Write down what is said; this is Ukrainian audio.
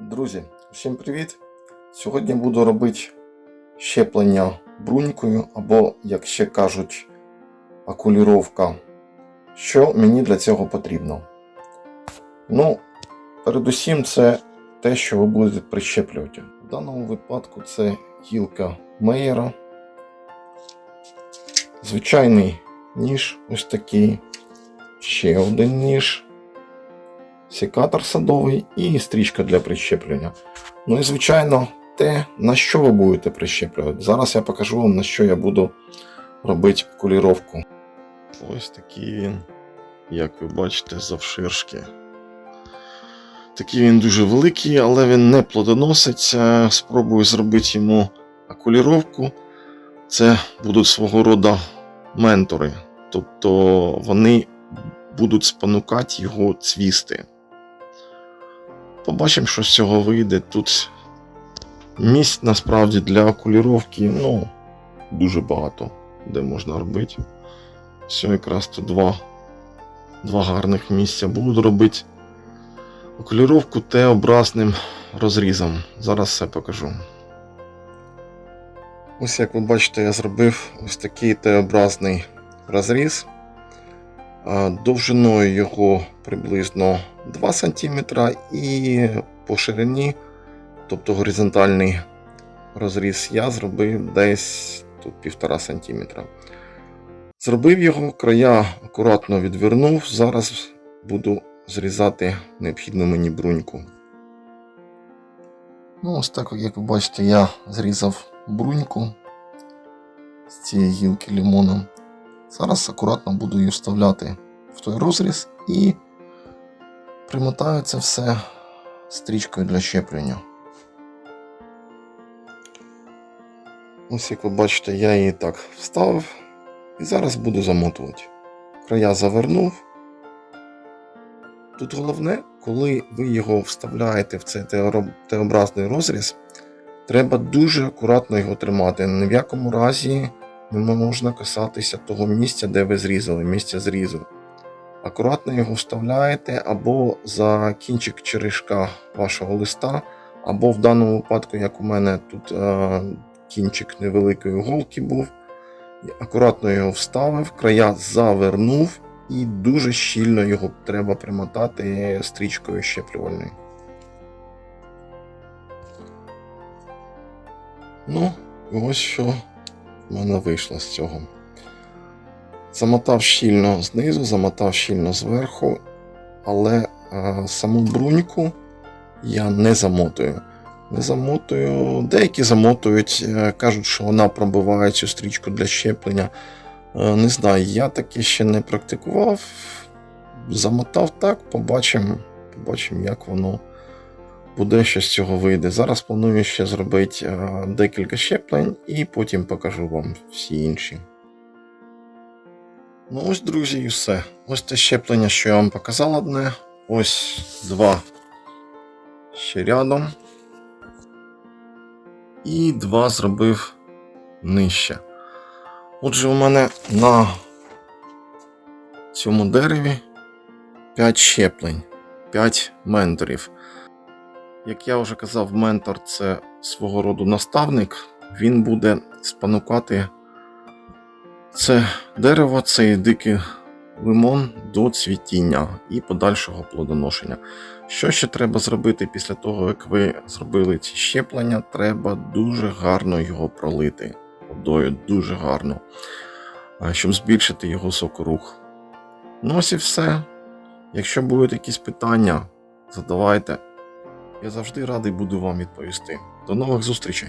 Друзі, всім привіт! Сьогодні буду робити щеплення брунькою, або, як ще кажуть, окуліровка. Що мені для цього потрібно? Ну, передусім, це те, що ви будете прищеплювати. В даному випадку це гілка Мейера. Звичайний ніж, ось такий. Ще один ніж секатор садовий і стрічка для прищеплення. Ну і звичайно, те, на що ви будете прищеплювати. Зараз я покажу вам, на що я буду робити куліровку. Ось такий він, як ви бачите, завширшки. Такий він дуже великий, але він не плодоносить. Спробую зробити йому окуліровку. Це будуть свого роду ментори. Тобто вони будуть спонукати його цвісти. Побачимо, що з цього вийде. Тут місць насправді для окуліровки ну, дуже багато, де можна робити. Все, якраз тут два, два гарних місця. Буду робити окуліровку Т-образним розрізом. Зараз все покажу. Ось як ви бачите, я зробив ось такий Т-образний розріз. Довжиною його приблизно 2 см і по ширині, тобто горизонтальний розріз, я зробив десь тут 1,5 см. Зробив його, края акуратно відвернув. Зараз буду зрізати необхідну мені бруньку. Ну, ось так, як ви бачите, я зрізав бруньку з цієї гілки лимону. Зараз акуратно буду її вставляти в той розріз і примотаю це все стрічкою для щеплення. Ось як ви бачите, я її так вставив і зараз буду замотувати. Края завернув. Тут головне, коли ви його вставляєте в цей Т-образний розріз, треба дуже акуратно його тримати. Ні в якому разі не можна касатися того місця, де ви зрізали, місця зрізу. Акуратно його вставляєте або за кінчик черешка вашого листа, або в даному випадку, як у мене тут е, кінчик невеликої голки був. Акуратно його вставив, края завернув і дуже щільно його треба примотати стрічкою щеплювальною. Ну, ось що мене вийшло з цього. Замотав щільно знизу, замотав щільно зверху, але е, саму бруньку я не замотую. Не замотую. Деякі замотують, е, кажуть, що вона пробиває цю стрічку для щеплення. Е, не знаю, я таке ще не практикував. Замотав так, побачимо, побачимо, як воно буде, що з цього вийде. Зараз планую ще зробити е, декілька щеплень і потім покажу вам всі інші. Ну ось, друзі, і все. Ось те щеплення, що я вам показав одне. Ось два ще рядом. І два зробив нижче. Отже, у мене на цьому дереві 5 щеплень, 5 менторів. Як я вже казав, ментор це свого роду наставник. Він буде спонукати це дерево, цей дикий лимон до цвітіння і подальшого плодоношення. Що ще треба зробити після того, як ви зробили ці щеплення? Треба дуже гарно його пролити водою, дуже гарно, щоб збільшити його сокорух. Ну ось і все. Якщо будуть якісь питання, задавайте. Я завжди радий буду вам відповісти. До нових зустрічей!